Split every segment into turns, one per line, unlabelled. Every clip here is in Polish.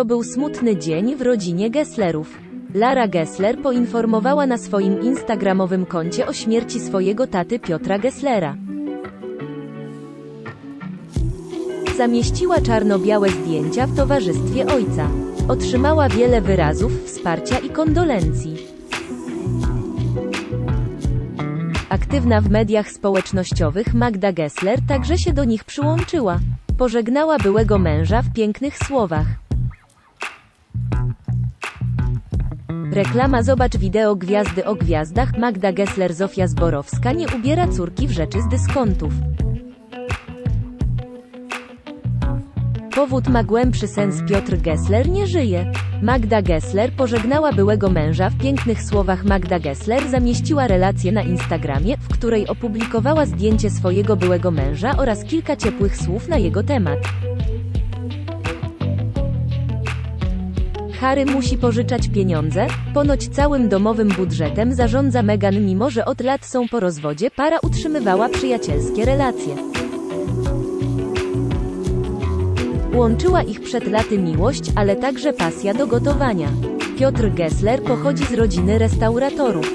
To był smutny dzień w rodzinie Gesslerów. Lara Gessler poinformowała na swoim instagramowym koncie o śmierci swojego taty Piotra Gesslera. Zamieściła czarno-białe zdjęcia w towarzystwie ojca. Otrzymała wiele wyrazów wsparcia i kondolencji. Aktywna w mediach społecznościowych Magda Gessler także się do nich przyłączyła. Pożegnała byłego męża w pięknych słowach. Reklama Zobacz wideo Gwiazdy o gwiazdach Magda Gessler Zofia Zborowska nie ubiera córki w rzeczy z dyskontów. Powód ma głębszy sens Piotr Gessler nie żyje. Magda Gessler pożegnała byłego męża w pięknych słowach Magda Gessler zamieściła relację na Instagramie, w której opublikowała zdjęcie swojego byłego męża oraz kilka ciepłych słów na jego temat. Harry musi pożyczać pieniądze, ponoć całym domowym budżetem zarządza Meghan mimo że od lat są po rozwodzie para utrzymywała przyjacielskie relacje. Łączyła ich przed laty miłość, ale także pasja do gotowania. Piotr Gessler pochodzi z rodziny restauratorów.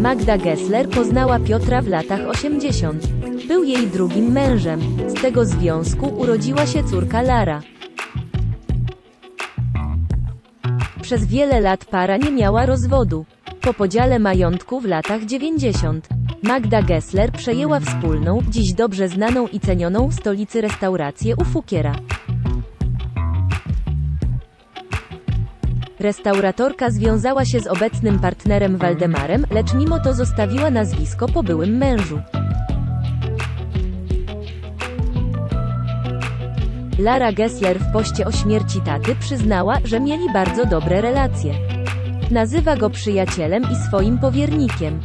Magda Gessler poznała Piotra w latach 80. Był jej drugim mężem. Z tego związku urodziła się córka Lara. Przez wiele lat para nie miała rozwodu. Po podziale majątku w latach 90. Magda Gessler przejęła wspólną, dziś dobrze znaną i cenioną w stolicy restaurację u Fukiera. Restauratorka związała się z obecnym partnerem Waldemarem, lecz mimo to zostawiła nazwisko po byłym mężu. Lara Gessler w poście o śmierci taty przyznała, że mieli bardzo dobre relacje. Nazywa go przyjacielem i swoim powiernikiem.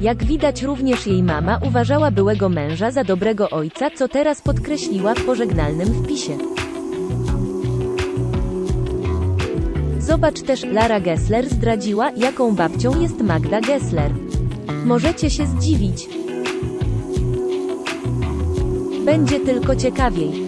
Jak widać również jej mama uważała byłego męża za dobrego ojca, co teraz podkreśliła w pożegnalnym wpisie. Zobacz też, Lara Gessler zdradziła, jaką babcią jest Magda Gessler. Możecie się zdziwić. Będzie tylko ciekawiej.